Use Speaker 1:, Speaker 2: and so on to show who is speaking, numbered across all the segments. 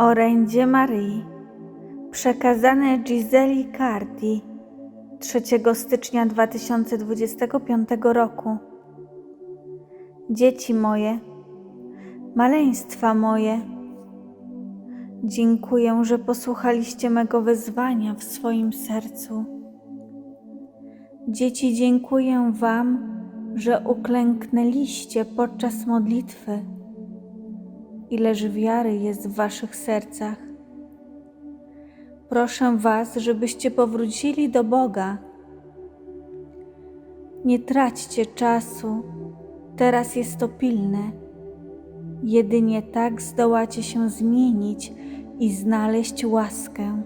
Speaker 1: Orędzie Maryi przekazane Giseli Cardi 3 stycznia 2025 roku. Dzieci moje, maleństwa moje, dziękuję, że posłuchaliście mego wezwania w swoim sercu. Dzieci, dziękuję Wam, że uklęknęliście podczas modlitwy. Ileż wiary jest w Waszych sercach. Proszę Was, żebyście powrócili do Boga. Nie traćcie czasu, teraz jest to pilne. Jedynie tak zdołacie się zmienić i znaleźć łaskę.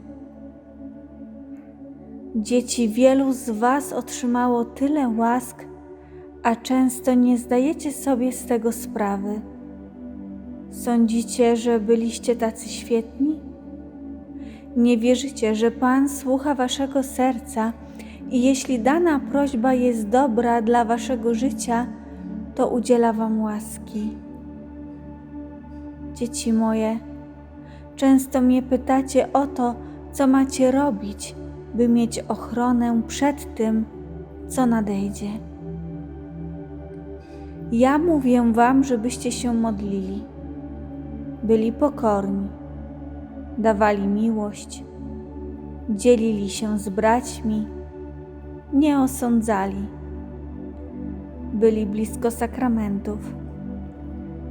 Speaker 1: Dzieci, wielu z Was otrzymało tyle łask, a często nie zdajecie sobie z tego sprawy. Sądzicie, że byliście tacy świetni? Nie wierzycie, że Pan słucha Waszego serca i jeśli dana prośba jest dobra dla Waszego życia, to udziela Wam łaski. Dzieci moje, często mnie pytacie o to, co macie robić, by mieć ochronę przed tym, co nadejdzie. Ja mówię Wam, żebyście się modlili, byli pokorni, dawali miłość, dzielili się z braćmi, nie osądzali, byli blisko sakramentów,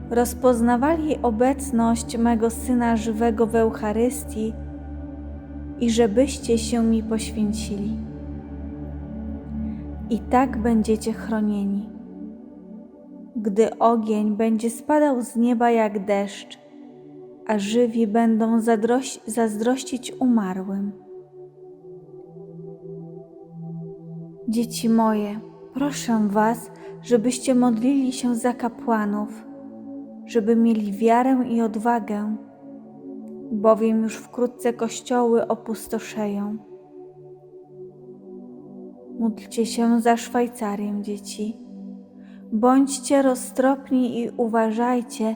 Speaker 1: rozpoznawali obecność mego Syna żywego w Eucharystii i żebyście się mi poświęcili. I tak będziecie chronieni. Gdy ogień będzie spadał z nieba jak deszcz, a żywi będą zadroś- zazdrościć umarłym. Dzieci moje, proszę Was, żebyście modlili się za kapłanów, żeby mieli wiarę i odwagę, bowiem już wkrótce kościoły opustoszeją. Módlcie się za Szwajcarię, dzieci. Bądźcie roztropni i uważajcie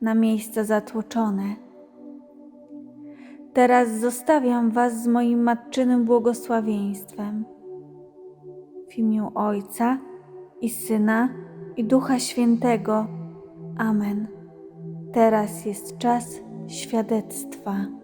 Speaker 1: na miejsca zatłoczone. Teraz zostawiam Was z moim matczynym błogosławieństwem. W imię Ojca i Syna i Ducha Świętego. Amen. Teraz jest czas świadectwa.